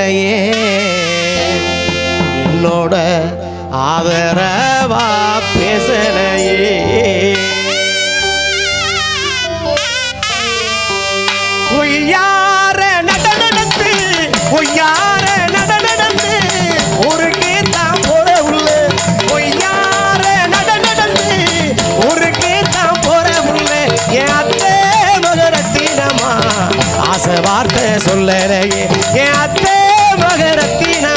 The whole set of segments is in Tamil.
சொல்லலையே என்னோட ஆதரவா பேசலையே. 依然。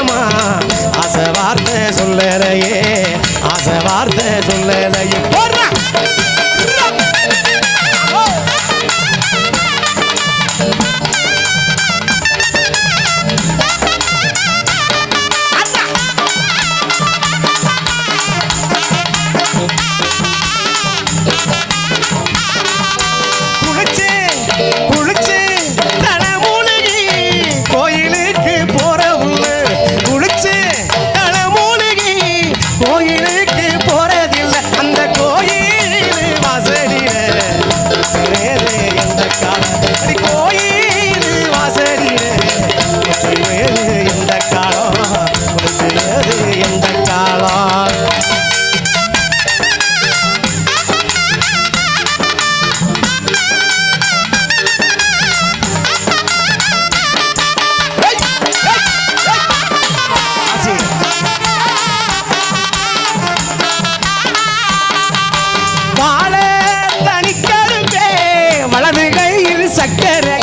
சக்கரை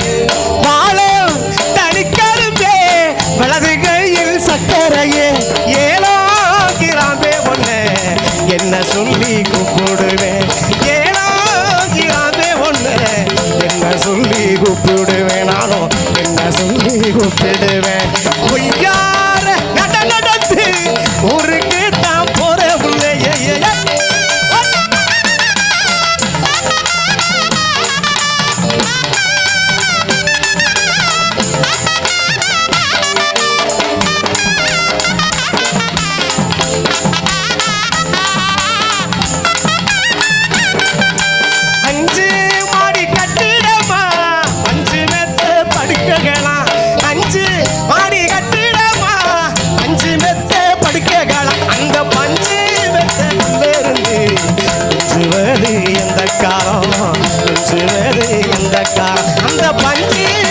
பஞ்சில்